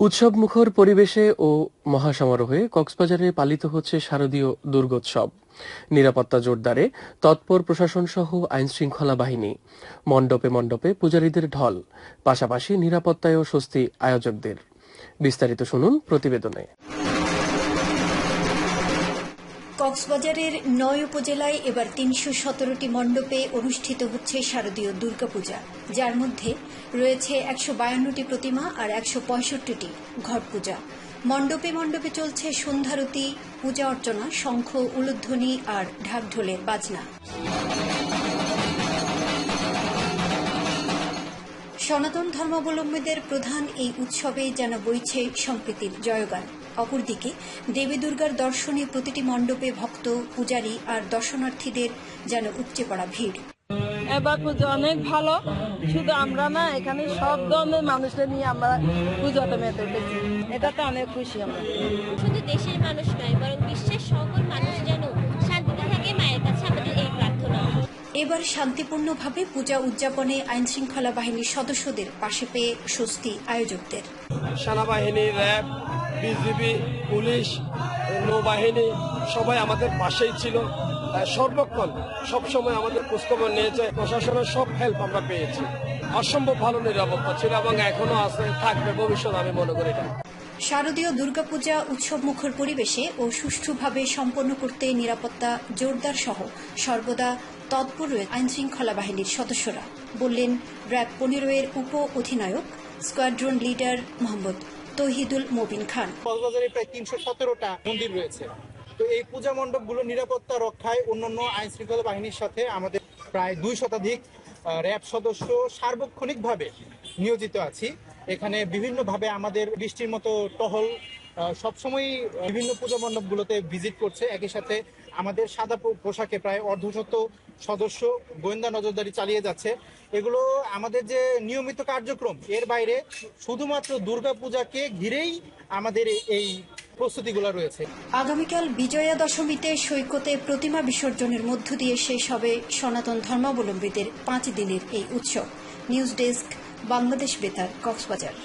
উৎসবমুখর পরিবেশে ও মহাসমারোহে কক্সবাজারে পালিত হচ্ছে শারদীয় দুর্গোৎসব। নিরাপত্তা জোরদারে, তৎপর প্রশাসন সহ আইন শৃঙ্খলা বাহিনী। মণ্ডপে মণ্ডপে পূজারীদের ঢল, পাশাপাশি নিরাপত্তায় ও স্বস্তি আয়োজকদের। বিস্তারিত শুনুন প্রতিবেদনে। কক্সবাজারের নয় উপজেলায় এবার তিনশো সতেরোটি মণ্ডপে অনুষ্ঠিত হচ্ছে শারদীয় দুর্গাপূজা, যার মধ্যে রয়েছে একশো বায়ান্নটি প্রতিমা আর একশো পঁয়ষট্টিটি ঘট পূজা মণ্ডপে মণ্ডপে চলছে সন্ধ্যারতি, পূজা অর্চনা, শঙ্খ, উলুধ্বনি আর ঢাকঢোলের বাজনা। সনাতন ধর্মাবলম্বীদের প্রধান এই উৎসবে যেন বইছে সম্প্রীতির জয়গান। অপরদিকে দেবী দুর্গার দর্শনে প্রতিটি মণ্ডপে ভক্ত পূজারী আর দর্শনার্থীদের যেন উপচে পড়া ভিড়। এবার পুজো অনেক ভালো। শুধু আমরা না এখানে সব ধরনের মানুষদের নিয়ে আমরা পুজোটা মেতে উঠেছি এটাতে অনেক খুশি আমরা। শুধু দেশের মানুষ নয় এবার শান্তিপূর্ণভাবে পূজা উদযাপনে আইনশৃঙ্খলা বাহিনীর সদস্যদের পাশে পেয়ে স্বস্তি আয়োজকদের। সেনাবাহিনী, র্যাব, বিজিবি, পুলিশ, নৌবাহিনী সবাই আমাদের পাশেই ছিল। সর্বক্ষণ সবসময় আমাদের খোঁজখবর নিয়েছে। প্রশাসনের সব হেল্প আমরা পেয়েছি। অসম্ভব ভালো নিরাপত্তা ছিল এবং এখনও আছে, থাকবে ভবিষ্যৎ আমি মনে করি শারদীয় দুর্গাপূজা উৎসবমুখর পরিবেশে ও সুষ্ঠুভাবে সম্পন্ন করতে নিরাপত্তা জোরদার সহ সর্বদা তৎপর রয়েছে আইনশৃঙ্খলা বাহিনীর সদস্যরা বললেন, র্যাব পনেরো এর উপ অধিনায়ক, স্কোয়াড্রন লিডার মোহাম্মদ তহিদুল মবিন খান। প্রায় তিনশো সতেরোটা মন্দির রয়েছে। তো এই পূজা মণ্ডপগুলো নিরাপত্তা রক্ষায় অন্যান্য আইন শৃঙ্খলা বাহিনীর সাথে আমাদের প্রায় দুই শতাধিক র্যাব সদস্য সার্বক্ষণিকভাবে নিয়োজিত আছি। এখানে বিভিন্নভাবে আমাদের বৃষ্টির মতো টহল সবসময়ই বিভিন্ন পূজা মণ্ডপগুলোতে ভিজিট করছে। একই সাথে আমাদের সাদা পোশাকে প্রায় অর্ধশত সদস্য গোয়েন্দা নজরদারি চালিয়ে যাচ্ছে। এগুলো আমাদের যে নিয়মিত কার্যক্রম, এর বাইরে শুধুমাত্র দুর্গাপূজাকে ঘিরেই আমাদের এই প্রস্তুতিগুলো রয়েছে। আগামীকাল বিজয়া দশমীতে সৈকতে প্রতিমা বিসর্জনের মধ্য দিয়ে শেষ হবে সনাতন ধর্মাবলম্বীদের পাঁচ দিনের এই উৎসব। নিউজ ডেস্ক, বাংলাদেশ বেতার, কক্সবাজার।